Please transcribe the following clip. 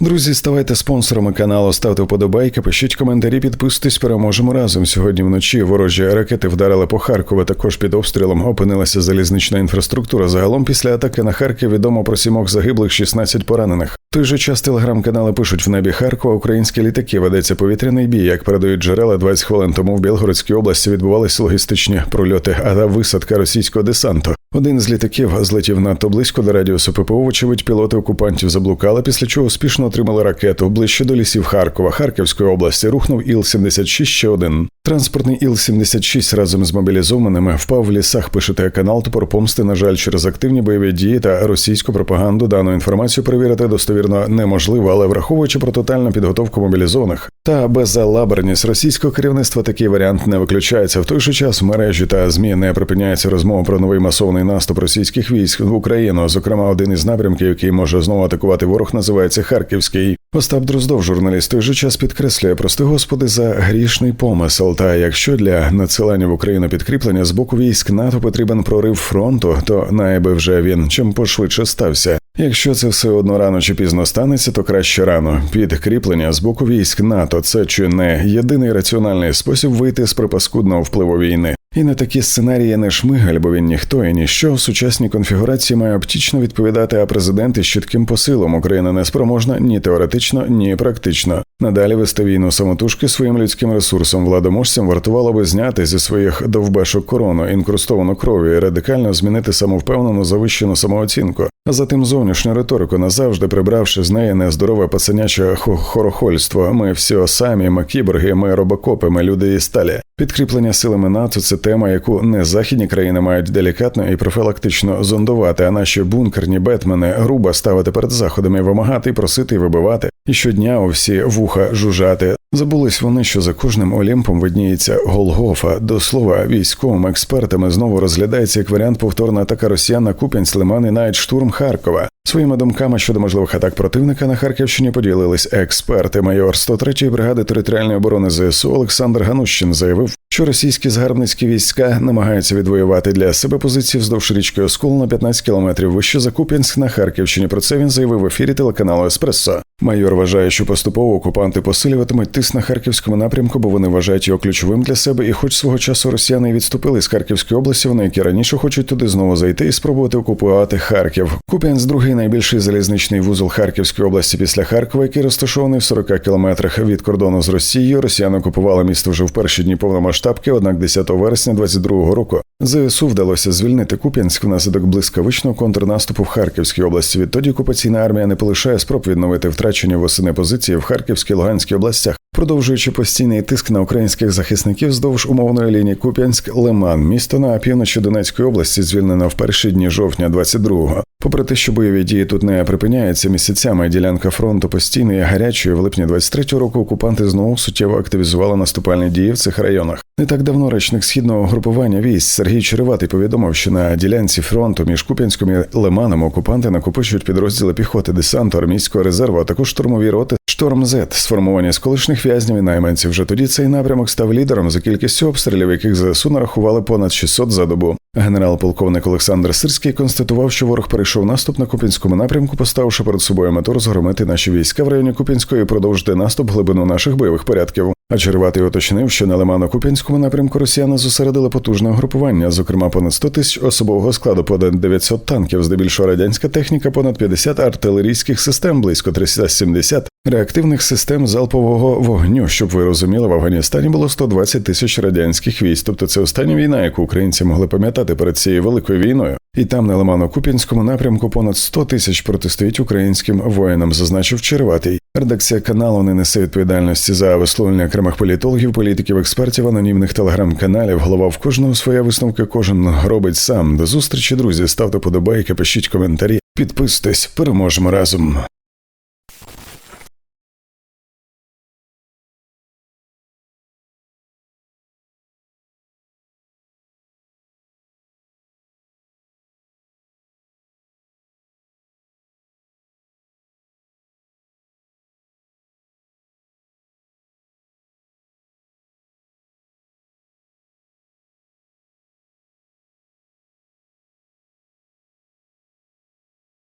Друзі, ставайте спонсорами каналу, ставте вподобайки, пишіть коментарі, підписуйтесь, переможемо разом. Сьогодні вночі ворожі ракети вдарили по Харкову. Також під обстрілом опинилася залізнична інфраструктура. Загалом після атаки на Харків відомо про сімох загиблих, 16 поранених. Той же час телеграм-канали пишуть в небі Харкова українські літаки. Ведеться повітряний бій. Як передають джерела, 20 хвилин тому в Білгородській області відбувалися логістичні прольоти, а та висадка російського десанту. Один з літаків злетів надто близько до радіусу ППО. Вочевидь, пілоти окупантів заблукали, після чого успішно отримали ракету ближче до лісів Харкова, Харківської області. Рухнув Іл-76 ще один. Транспортний Іл-76 разом з мобілізованими впав в лісах. Пише канал Топор помсти. На жаль, через активні бойові дії та російську пропаганду дану інформацію перевірити достовірно неможливо, але враховуючи про тотальну підготовку мобілізованих та безалаберність російського керівництва, такий варіант не виключається. В той же час в мережі та змі не припиняється розмова про новий масовний наступ російських військ в Україну. Зокрема, один із напрямків, який може знову атакувати ворог, називається Харківський. Остап Дроздов, журналіст, той же час підкреслює, прости господи, за грішний помисел. Та якщо для надсилання в Україну підкріплення з боку військ НАТО потрібен прорив фронту, то найби вже він чим пошвидше стався. Якщо це все одно рано чи пізно станеться, то краще рано. Підкріплення з боку військ НАТО це чи не єдиний раціональний спосіб вийти з припаскудного впливу війни. І на такі сценарії не шмигаль, бо він ніхто і ніщо в сучасній конфігурації має оптічно відповідати, а президент із посилом Україна не спроможна ні теоретично, ні практично. Надалі вести війну самотужки своїм людським ресурсом владоможцям вартувало би зняти зі своїх довбешок корону, інкрустовану кров'ю, і радикально змінити самовпевнену завищену самооцінку, затим зовнішню риторику, назавжди прибравши з неї нездорове пацаняче хорохольство. Ми всі самі, ми кіборги, ми робокопи, ми люди і сталі. Підкріплення силами НАТО це тема, яку не західні країни мають делікатно і профілактично зондувати, а наші бункерні бетмени грубо ставити перед заходами, вимагати, просити і вибивати, і щодня у всі вуха жужжати. Забулись вони, що за кожним Олімпом видніється Голгофа. До слова, військовими експертами знову розглядається як варіант повторна атака росіян на Куп'янськ, Лиман і навіть штурм Харкова. Своїми думками щодо можливих атак противника на Харківщині поділились експерти. Майор 103-ї бригади територіальної оборони ЗСУ Олександр Ганущин заявив, що російські згарбницькі війська намагаються відвоювати для себе позиції вздовж річки Оскол на 15 кілометрів вище за Куп'янськ на Харківщині. Про це він заявив в ефірі телеканалу Еспресо. Майор вважає, що поступово окупанти посилюватимуть тиск на харківському напрямку, бо вони вважають його ключовим для себе. І, хоч свого часу росіяни відступили з Харківської області, вони які раніше хочуть туди знову зайти і спробувати окупувати Харків. Куп'янськ – другий найбільший залізничний вузол Харківської області після Харкова, який розташований в 40 кілометрах від кордону з Росією. Росіяни окупували місто вже в перші дні повномасштабки. Однак 10 вересня 22-го року ЗСУ вдалося звільнити Куп'янськ внаслідок блискавичного контрнаступу в Харківській області. Відтоді окупаційна армія не полишає спроб відновити втрачені восени позиції в Харківській Луганській областях, продовжуючи постійний тиск на українських захисників здовж умовної лінії Куп'янськ Лиман, місто на півночі Донецької області, звільнено в перші дні жовтня 22-го. Попри те, що бойові дії тут не припиняються місяцями, ділянка фронту постійно є гарячою. В липні 23-го року окупанти знову суттєво активізували наступальні дії в цих районах. Не так давно речник східного групування військ Сергій Череватий повідомив, що на ділянці фронту між Куп'янськом і Лиманом окупанти накопичують підрозділи піхоти десанту армійського резерву, а також штурмові роти Шторм З, сформовані з колишніх в'язнів і найманців. Вже тоді цей напрямок став лідером за кількістю обстрілів, яких ЗСУ нарахували понад 600 за добу. Генерал-полковник Олександр Сирський констатував, що ворог перейшов наступ на Купінському напрямку, поставивши перед собою мету розгромити наші війська в районі Купінської і продовжити наступ глибину наших бойових порядків. А Черватий уточнив, що на Лимано-Куп'янському напрямку росіяни зосередили потужне угрупування, зокрема понад 100 тисяч особового складу, понад 900 танків, здебільшого радянська техніка, понад 50 артилерійських систем, близько 370 реактивних систем залпового вогню. Щоб ви розуміли, в Афганістані було 120 тисяч радянських військ. Тобто це остання війна, яку українці могли пам'ятати перед цією великою війною. І там на Лимано-Куп'янському напрямку понад 100 тисяч протистоїть українським воїнам, зазначив Черватий. Редакція каналу не несе відповідальності за висловлення окремих політологів, політиків, експертів, анонімних телеграм-каналів. Голова в кожного своя висновка, кожен робить сам. До зустрічі, друзі. Ставте подобайки, пишіть коментарі, підписуйтесь, переможемо разом.